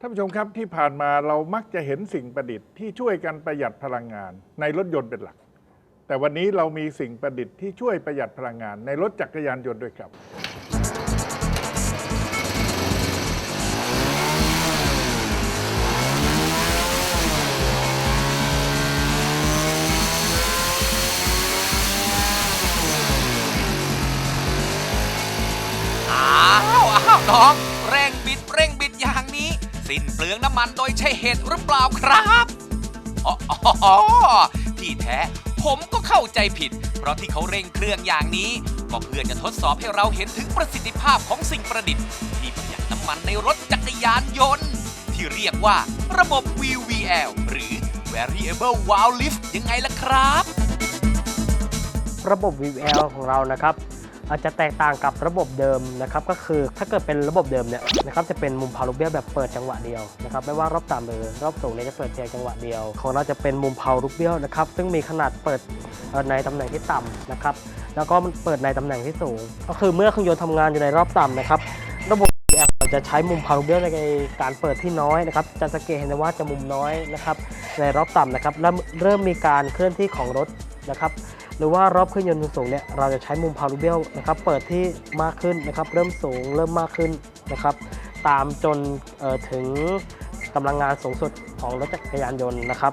ท่านผู้ชมครับที่ผ่านมาเรามักจะเห็นสิ่งประดิษฐ์ที่ช่วยกันประหยัดพลังงาน ในรถยนต์เป็นหลัก แต่วันนี้เรามีสิ่งประดิษฐ์ที่ช่วยประหยัดพลังงาน ในรถจักรยานยนต์ด้วยครับ อ้าวอ้าวน้อง สิ้นเปลืองน้ำมันโดยใช่เหตุหรือเปล่าครับอ๋ออ๋อที่แท้ผมก็เข้าใจผิด เพราะที่เขาเร่งเครื่องอย่างนี้ ก็เพื่อจะทดสอบให้เราเห็นถึงประสิทธิภาพของสิ่งประดิษฐ์ ที่ประหยัดน้ำมันในรถจักรยานยนต์ ที่เรียกว่าระบบ VVL หรือ Variable Valve Lift ยังไงล่ะครับ ระบบ VL ของเรานะครับ อาจจะแตกต่างกับระบบเดิมนะครับก็คือถ้าเกิดเป็นระบบเดิมเนี่ยนะครับจะเป็นมุมพาลูเบียแบบเปิดจังหวะเดียวนะครับไม่ว่ารอบต่ำหรือรอบสูงเนี่ยจะเปิดเพียงจังหวะเดียว ของเราจะเป็นมุมพาลูเบียนะครับซึ่งมีขนาดเปิดในตำแหน่งที่ต่ำนะครับแล้วก็มันเปิดในตำแหน่งที่สูง ก็คือเมื่อเครื่องยนต์ทำงานอยู่ในรอบต่ำนะครับระบบเราจะใช้มุมพาลูเบียในการเปิดที่น้อยนะครับ จะสังเกตเห็นได้ว่าจะมุมน้อยนะครับในรอบต่ำนะครับแล้วเริ่มมีการเคลื่อนที่ของรถนะครับ หรือว่ารอบเครื่องยนต์สูงเนี่ยเราจะใช้มุมพารูเบลนะครับเปิดที่มากขึ้นนะครับเริ่มสูงเริ่มมากขึ้นนะครับตามจนถึงกำลังงานสูงสุดของรถจักรยานยนต์นะครับ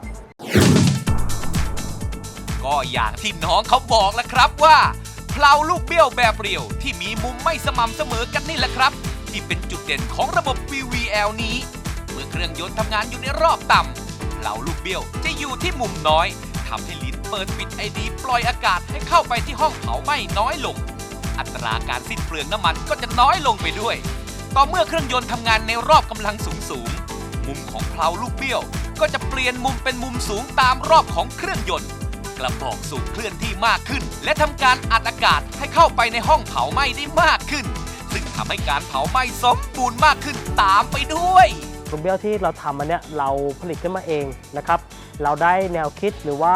ก็อย่างที่น้องเขาบอกแหละครับว่าเพลาลูกเบี้ยวแบบเรียวที่มีมุมไม่สม่ำเสมอกันนี่แหละครับ ที่เป็นจุดเด่นของระบบ VVL นี้ เมื่อเครื่องยนต์ทำงานอยู่ในรอบต่ำเพลาลูกเบี้ยวจะอยู่ที่มุมน้อยทำให้ลิ้น เปิดปิดไอดีปล่อยอากาศให้เข้าไปที่ห้องเผาไหม้น้อยลง อัตราการสิ้นเปลืองน้ำมันก็จะน้อยลงไปด้วย ต่อเมื่อเครื่องยนต์ทำงานในรอบกำลังสูงสูงมุมของเพลาลูกเบี้ยว ก็จะเปลี่ยนมุมเป็นมุมสูงตามรอบของเครื่องยนต์ กระบอกสูบเคลื่อนที่มากขึ้น และทำการอัดอากาศให้เข้าไปในห้องเผาไหม้ได้มากขึ้น ซึ่งทำให้การเผาไหม้สมบูรณ์มากขึ้นตามไปด้วยรูกเบลที่เราทำมันเนี่ยเราผลิตขึ้นมาเองนะครับ เราได้แนวคิดหรือว่า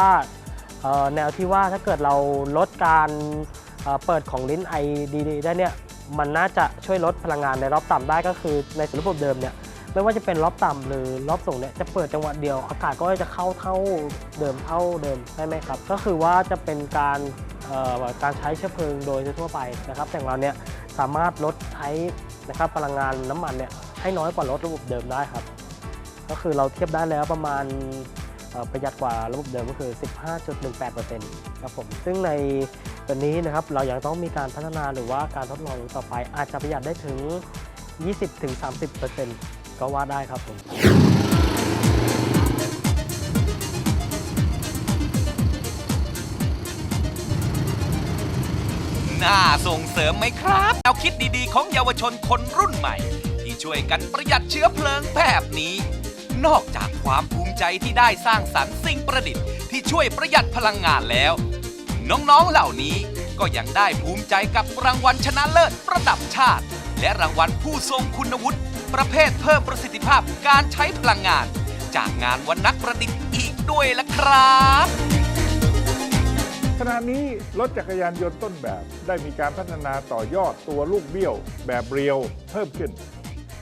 แนวที่ว่าถ้าเกิดเราลดการเปิดของลิ้นไอดีได้เนี่ยมันน่าจะช่วยลดพลังงานในรอบต่ำได้ก็คือในระบบเดิมเนี่ยไม่ว่าจะเป็นรอบต่ำหรือรอบสูงเนี่ยจะเปิดจังหวะเดียวอากาศก็จะเข้าเท่าเดิมเท่าเดิมใช่ไหมครับ ก็คือว่าจะเป็นการการใช้เชื้อเพลิงโดยทั่วไปนะครับ แต่ของเราเนี่ยสามารถลดใช้นะครับพลังงานน้ำมันเนี่ยให้น้อยกว่ารถระบบเดิมได้ครับ ก็คือเราเทียบได้แล้วประมาณ ประหยัดกว่าระบบเดิมก็คือ 15.18%ครับผมซึ่งในตัวนี้นะครับเรายังต้องมีการพัฒนาหรือว่าการทดลองต่อไป อาจจะประหยัดได้ถึง 20-30%ก็ว่าได้ครับผมน่าส่งเสริมไหมครับแนวคิดดีๆ ของเยาวชนคนรุ่นใหม่ ที่ช่วยกันประหยัดเชื้อเพลิงแบบนี้ นอกจากความภูมิใจที่ได้สร้างสรรค์สิ่งประดิษฐ์ที่ช่วยประหยัดพลังงานแล้ว น้องๆเหล่านี้ก็ยังได้ภูมิใจกับรางวัลชนะเลิศระดับชาติ และรางวัลผู้ทรงคุณวุฒิประเภทเพิ่มประสิทธิภาพการใช้พลังงาน จากงานวันนักประดิษฐ์อีกด้วยล่ะครับ ขณะนี้รถจักรยานยนต์ต้นแบบได้มีการพัฒนาต่อยอดตัวลูกเบี้ยว แบบเรียวเพิ่มขึ้น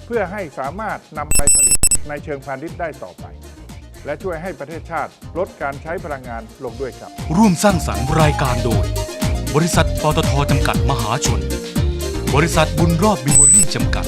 เพื่อให้สามารถนำไปผลิต ในเชิงพาณิชย์ได้ต่อไป และช่วยให้ประเทศชาติลดการใช้พลังงานลงด้วยครับ ร่วมสร้างสรรค์รายการโดย บริษัทปตทจำกัดมหาชน บริษัทบุญรอบบิวเวอรี่จำกัด